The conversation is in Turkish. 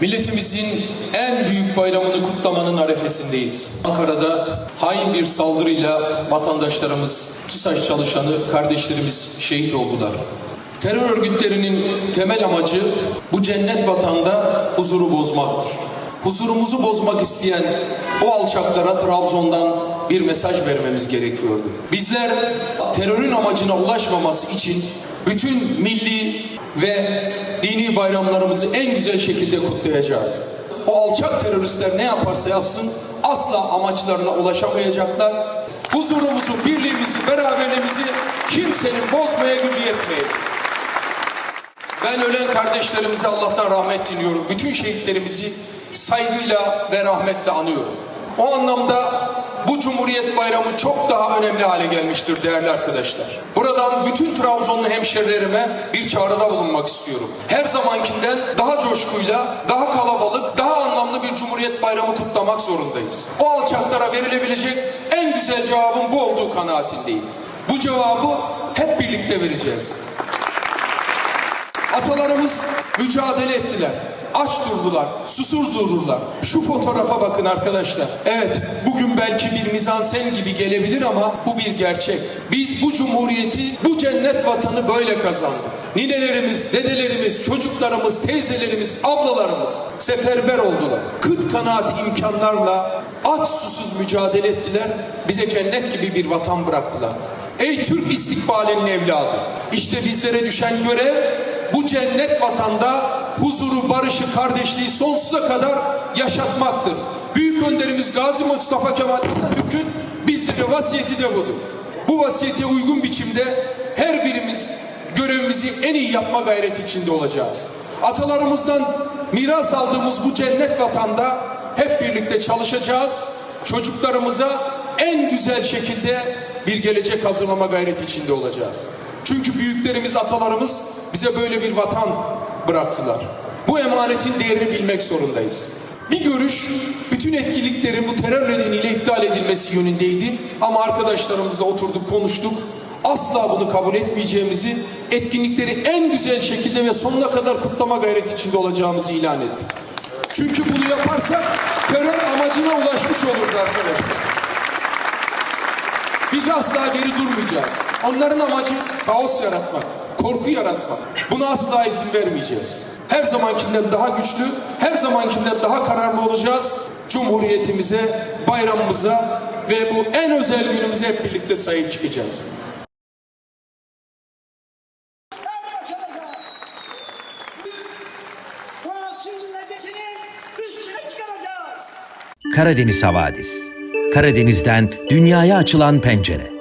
Milletimizin en büyük bayramını kutlamanın arefesindeyiz. Ankara'da hain bir saldırıyla vatandaşlarımız, TUSAŞ çalışanı kardeşlerimiz şehit oldular. Terör örgütlerinin temel amacı bu cennet vatanda huzuru bozmaktır. Huzurumuzu bozmak isteyen o alçaklara Trabzon'dan bir mesaj vermemiz gerekiyordu. Bizler terörün amacına ulaşmaması için bütün milli ve dini bayramlarımızı en güzel şekilde kutlayacağız. O alçak teröristler ne yaparsa yapsın asla amaçlarına ulaşamayacaklar. Huzurumuzu, birliğimizi, beraberliğimizi kimsenin bozmaya gücü yetmeyecek. Ben ölen kardeşlerimize Allah'tan rahmet diliyorum. Bütün şehitlerimizi saygıyla ve rahmetle anıyorum. O anlamda bu Cumhuriyet Bayramı çok daha önemli hale gelmiştir değerli arkadaşlar. Buradan bütün Trabzonlu hemşerilerime bir çağrıda bulunmak istiyorum. Her zamankinden daha coşkuyla, daha kalabalık, daha anlamlı bir Cumhuriyet Bayramı kutlamak zorundayız. O alçaklara verilebilecek en güzel cevabın bu olduğu kanaatindeyim. Bu cevabı hep birlikte vereceğiz. Atalarımız mücadele ettiler. Aç durdular, susuz durdular. Şu fotoğrafa bakın arkadaşlar. Evet, bugün belki bir mizansen gibi gelebilir ama bu bir gerçek. Biz bu cumhuriyeti, bu cennet vatanı böyle kazandık. Ninelerimiz, dedelerimiz, çocuklarımız, teyzelerimiz, ablalarımız seferber oldular. Kıt kanaat imkanlarla aç susuz mücadele ettiler. Bize cennet gibi bir vatan bıraktılar. Ey Türk istikbalinin evladı. İşte bizlere düşen görev bu cennet vatanda huzuru, barışı, kardeşliği sonsuza kadar yaşatmaktır. Büyük önderimiz Gazi Mustafa Kemal Atatürk'ün bizlere vasiyeti de budur. Bu vasiyete uygun biçimde her birimiz görevimizi en iyi yapma gayreti içinde olacağız. Atalarımızdan miras aldığımız bu cennet vatanda hep birlikte çalışacağız. Çocuklarımıza en güzel şekilde bir gelecek hazırlama gayreti içinde olacağız. Çünkü büyüklerimiz, atalarımız bize böyle bir vatan bıraktılar. Bu emanetin değerini bilmek zorundayız. Bir görüş bütün etkinliklerin bu terör nedeniyle iptal edilmesi yönündeydi. Ama arkadaşlarımızla oturduk konuştuk. Asla bunu kabul etmeyeceğimizi, etkinlikleri en güzel şekilde ve sonuna kadar kutlama gayreti içinde olacağımızı ilan ettik. Çünkü bunu yaparsak terör amacına ulaşmış olurdu arkadaşlar. Biz asla geri durmayacağız. Onların amacı kaos yaratmak, korku yaratmak. Buna asla izin vermeyeceğiz. Her zamankinden daha güçlü, her zamankinden daha kararlı olacağız. Cumhuriyetimize, bayramımıza ve bu en özel günümüze hep birlikte sahip çıkacağız. Karadeniz Havadis. Karadeniz'den dünyaya açılan pencere.